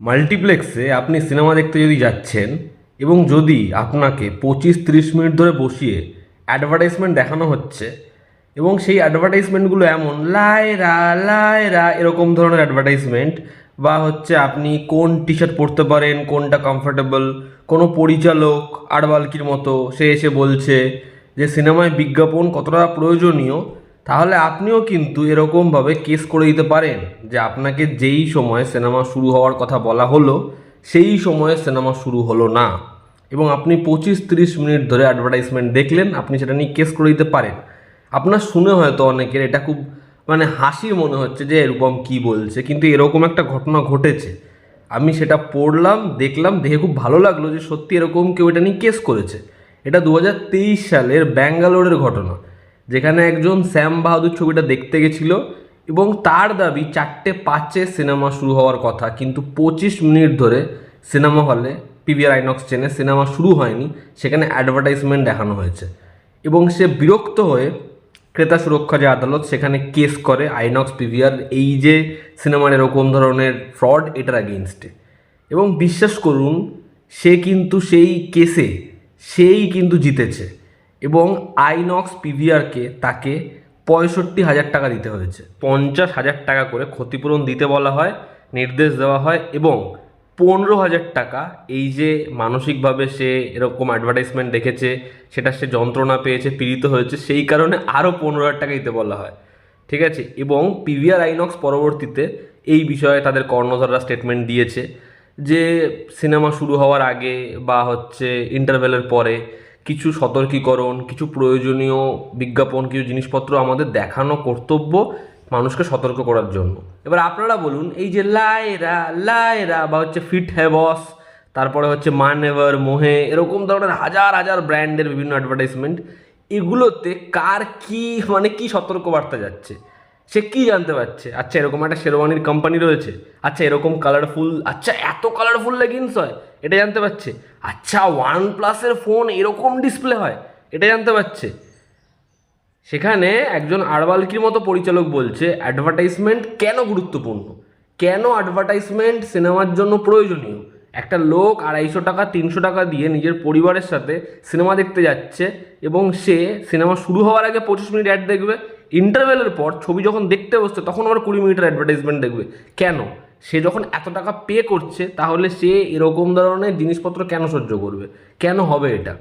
মাল্টিপ্লেক্সে আপনি সিনেমা দেখতে যদি যাচ্ছেন এবং যদি আপনাকে পঁচিশ তিরিশ মিনিট ধরে বসিয়ে অ্যাডভার্টাইজমেন্ট দেখানো হচ্ছে এবং সেই অ্যাডভার্টাইজমেন্টগুলো এমন লায়রা লায়রা এরকম ধরনের অ্যাডভার্টাইজমেন্ট বা হচ্ছে আপনি কোন টি শার্ট পরতে পারেন, কোনটা কমফোর্টেবল কোনো পরিচালক আড়বালকির মতো সে এসে বলছে যে, সিনেমায় বিজ্ঞাপন কতটা প্রয়োজনীয়? তাহলে আপনিও কিন্তু এরকমভাবে কেস করে দিতে পারেন যে আপনাকে যেই সময় সিনেমা শুরু হওয়ার কথা বলা হলো, সেই সময়ে সিনেমা শুরু হলো না। এবং আপনি পঁচিশ তিরিশ মিনিট ধরে অ্যাডভার্টাইজমেন্ট দেখলেন, আপনি সেটা নিয়ে কেস করে দিতে পারেন। আপনার শুনে হয়তো অনেকের এটা খুব মানে হাসি মনে হচ্ছে যে, এরকম কি বলছে? কিন্তু এরকম একটা ঘটনা ঘটেছে। আমি সেটা পড়লাম, দেখলাম, দেখে খুব ভালো লাগল যে সত্যি এরকম কেউ এটা নিয়ে কেস করেছে। এটা দু হাজার তেইশ সালের ব্যাঙ্গালোরের ঘটনা। যেখানে একজন শ্যাম বাহাদুর ছবিটা দেখতে গেছিল এবং তার দাবি চারটে পাঁচে সিনেমা শুরু হওয়ার কথা, কিন্তু পঁচিশ মিনিট ধরে সিনেমা হলে পিভিআর আইনক্স চেনে সিনেমা শুরু হয়নি, সেখানে অ্যাডভার্টাইজমেন্ট দেখানো হয়েছে। এবং সে বিরক্ত হয়ে ক্রেতা সুরক্ষা যে আদালত সেখানে কেস করে আইনক্স, পিভিআর, এই যে সিনেমার এরকম ধরনের ফ্রড এটার অ্যাগেনস্টে এবং বিশ্বাস করুন, সে কিন্তু সেই কেসে, সেই কিন্তু জিতেছে। এবং আইনক্স পিভিআরকে তাকে পঁয়ষট্টি হাজার টাকা দিতে হয়েছে। পঞ্চাশ হাজার টাকা করে ক্ষতিপূরণ দিতে বলা হয়, নির্দেশ দেওয়া হয় এবং পনেরো হাজার টাকা এই যে মানসিকভাবে সে এরকম অ্যাডভার্টাইজমেন্ট দেখেছে, সেটা সে যন্ত্রণা পেয়েছে, পীড়িত হয়েছে, সেই কারণে আরও পনেরো হাজার টাকা দিতে বলা হয়। ঠিক আছে? এবং পিভিআর আইনক্স পরবর্তীতে এই বিষয়ে তাদের কর্ণধাররা স্টেটমেন্ট দিয়েছে যে, সিনেমা শুরু হওয়ার আগে বা হচ্ছে ইন্টারভেলের পরে কিছু সতর্কীকরণ, কিছু প্রয়োজনীয় বিজ্ঞাপন, কিছু জিনিসপত্র আমাদের দেখানো কর্তব্য মানুষকে সতর্ক করার জন্য। এবার আপনারা বলুন, এই যে লায়রা লায়রা বা হচ্ছে ফিট হ্যাঁ বস, তারপরে হচ্ছে মান এভার মোহে, এরকম ধরনের হাজার হাজার ব্র্যান্ডের বিভিন্ন অ্যাডভার্টাইজমেন্ট এগুলোতে কার কি মানে কি সতর্কবার্তা যাচ্ছে? সে কি জানতে পারছে? আচ্ছা এরকম একটা শেরওয়ানির কোম্পানি রয়েছে। আচ্ছা এরকম কালারফুল আচ্ছা এত কালারফুল লেগিংস হয়, এটা জানতে পারছে। আচ্ছা ওয়ান প্লাসের ফোন এরকম ডিসপ্লে হয়, এটা জানতে পারছে। সেখানে একজন আড়বালকির মতো পরিচালক বলছে অ্যাডভার্টাইজমেন্ট কেন গুরুত্বপূর্ণ? কেন অ্যাডভার্টাইজমেন্ট সিনেমার জন্য প্রয়োজনীয়? একটা লোক আড়াইশো টাকা, তিনশো টাকা দিয়ে নিজের পরিবারের সাথে সিনেমা দেখতে যাচ্ছে এবং সে সিনেমা শুরু হওয়ার আগে পঁচিশ মিনিট অ্যাড দেখবে ইন্টারভেলের পর ছবি যখন দেখতে বসছে, তখন আবার কুড়ি মিনিটের অ্যাডভার্টাইজমেন্ট দেখবে। কেন? সে যখন এত টাকা পে করছে, তাহলে সে এরকম ধরনের জিনিসপত্র কেন সহ্য করবে? কেন হবে এটা?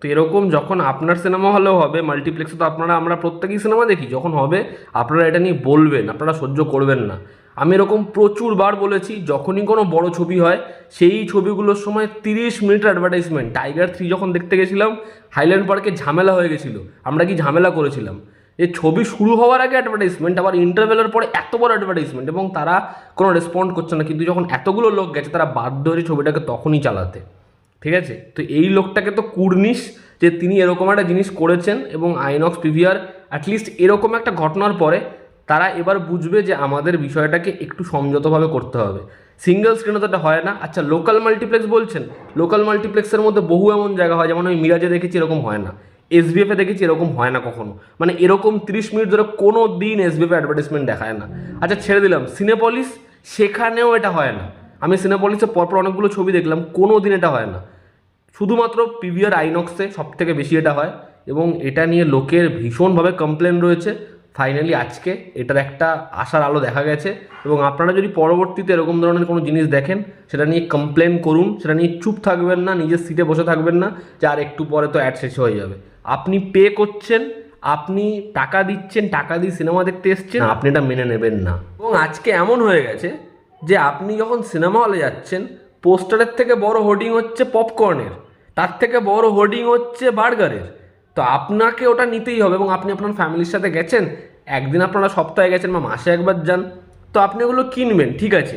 তো এরকম যখন আপনার সিনেমা হলেও হবে মাল্টিপ্লেক্সে তো আপনারা, আমরা প্রত্যেকেই সিনেমা দেখি, যখন হবে, আপনারা এটা নিয়ে বলবেন, আপনারা সহ্য করবেন না। আমি এরকম প্রচুর বার বলেছি, যখনই কোনো বড় ছবি হয়, সেই ছবিগুলোর সময় তিরিশ মিনিট অ্যাডভার্টাইজমেন্ট টাইগার থ্রি যখন দেখতে গেছিলাম হাইল্যান্ড পার্কে ঝামেলা হয়ে গেছিল। আমরা কি ঝামেলা করেছিলাম? যে ছবি শুরু হওয়ার আগে অ্যাডভার্টাইজমেন্ট আবার ইন্টারভেলের পরে এত বড় অ্যাডভার্টাইজমেন্ট এবং তারা কোনো রেসপন্ড করছে না। কিন্তু যখন এতগুলো লোক গেছে, তারা বাধ্য হয়ে ছবিটাকে তখনই চালাতে। ঠিক আছে? তো এই লোকটাকে তো কুর্নিশ যে তিনি এরকম একটা জিনিস করেছেন এবং আইনক্স পিভিআর অ্যাটলিস্ট এরকম একটা ঘটনার পরে তারা এবার বুঝবে যে আমাদের বিষয়টাকে একটু সমঝোতভাবে করতে হবে। সিঙ্গেল স্ক্রিনে তো এটা হয় না। আচ্ছা লোকাল মাল্টিপ্লেক্স বলছেন। লোকাল মাল্টিপ্লেক্সের মধ্যে বহু এমন জায়গা হয়, যেমন আমি মিরাজে দেখেছি, এরকম হয় না। এসবিএফে দেখেছি এরকম হয় না কখনো। মানে এরকম তিরিশ মিনিট ধরে কোনো দিন এসবিএফে অ্যাডভার্টাইজমেন্ট দেখায় না। আচ্ছা ছেড়ে দিলাম। সিনেপলিস সেখানেও এটা হয় না। আমি সিনেপলিসে পরপর অনেকগুলো ছবি দেখলাম, কোনো দিন এটা হয় না। শুধুমাত্র পিভিআর আইনক্সে সব থেকে বেশি এটা হয় এবং এটা নিয়ে লোকের ভীষণভাবে কমপ্লেন রয়েছে। ফাইনালি আজকে এটার একটা আশার আলো দেখা গেছে এবং আপনারা যদি পরবর্তীতে এরকম ধরনের কোনো জিনিস দেখেন, সেটা নিয়ে কমপ্লেন করুন, সেটা নিয়ে চুপ থাকবেন না, নিজের সিটে বসে থাকবেন না, যে আর একটু পরে তো অ্যাড শেষ হয়ে যাবে। আপনি পে করছেন আপনি টাকা দিচ্ছেন টাকা দিয়ে সিনেমা দেখতে এসছেন আপনি এটা মেনে নেবেন না। এবং আজকে এমন হয়ে গেছে যে আপনি যখন সিনেমা হলে যাচ্ছেন পোস্টারের থেকে বড় হোর্ডিং হচ্ছে পপকর্নের তার থেকে বড় হোর্ডিং হচ্ছে বার্গারের। তো আপনাকে ওটা নিতেই হবে এবং আপনি আপনার ফ্যামিলির সাথে গেছেন একদিন আপনারা সপ্তাহে গেছেন বা মাসে একবার যান তো আপনি ওগুলো কিনবেন ঠিক আছে।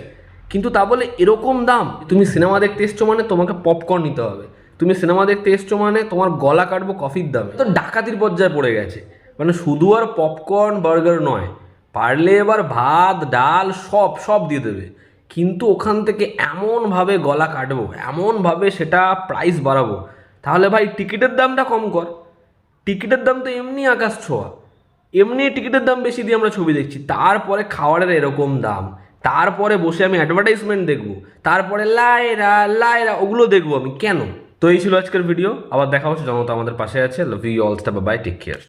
কিন্তু তা বলে এরকম দাম তুমি সিনেমা দেখতে এসছো মানে তোমাকে পপকর্ন নিতে হবে। তুমি সিনেমা দেখতে এসছো মানে তোমার গলা কাটবো কফির দামে। তো ডাকাতির পর্যায়ে পড়ে গেছে। মানে শুধু আর পপকর্ন বার্গার নয়। পারলে এবার ভাত, ডাল, সব সব দিয়ে দেবে। কিন্তু ওখান থেকে এমনভাবে গলা কাটবো, এমনভাবে সেটা প্রাইস বাড়াবো। তাহলে ভাই টিকিটের দামটা কম কর। টিকিটের দাম তো এমনি আকাশ ছোঁয়া। এমনি টিকিটের দাম বেশি দিয়ে আমরা ছবি দেখছি। তারপরে খাওয়ারের এরকম দাম। তারপরে বসে আমি অ্যাডভার্টাইজমেন্ট দেখব। তারপরে লাইরা লাইরা ওগুলো দেখব আমি। কেন? তো এই ছিল আজকের ভিডিও আবার দেখা হচ্ছে, জনতা আমাদের পাশে আছে। Love you all stop bye take care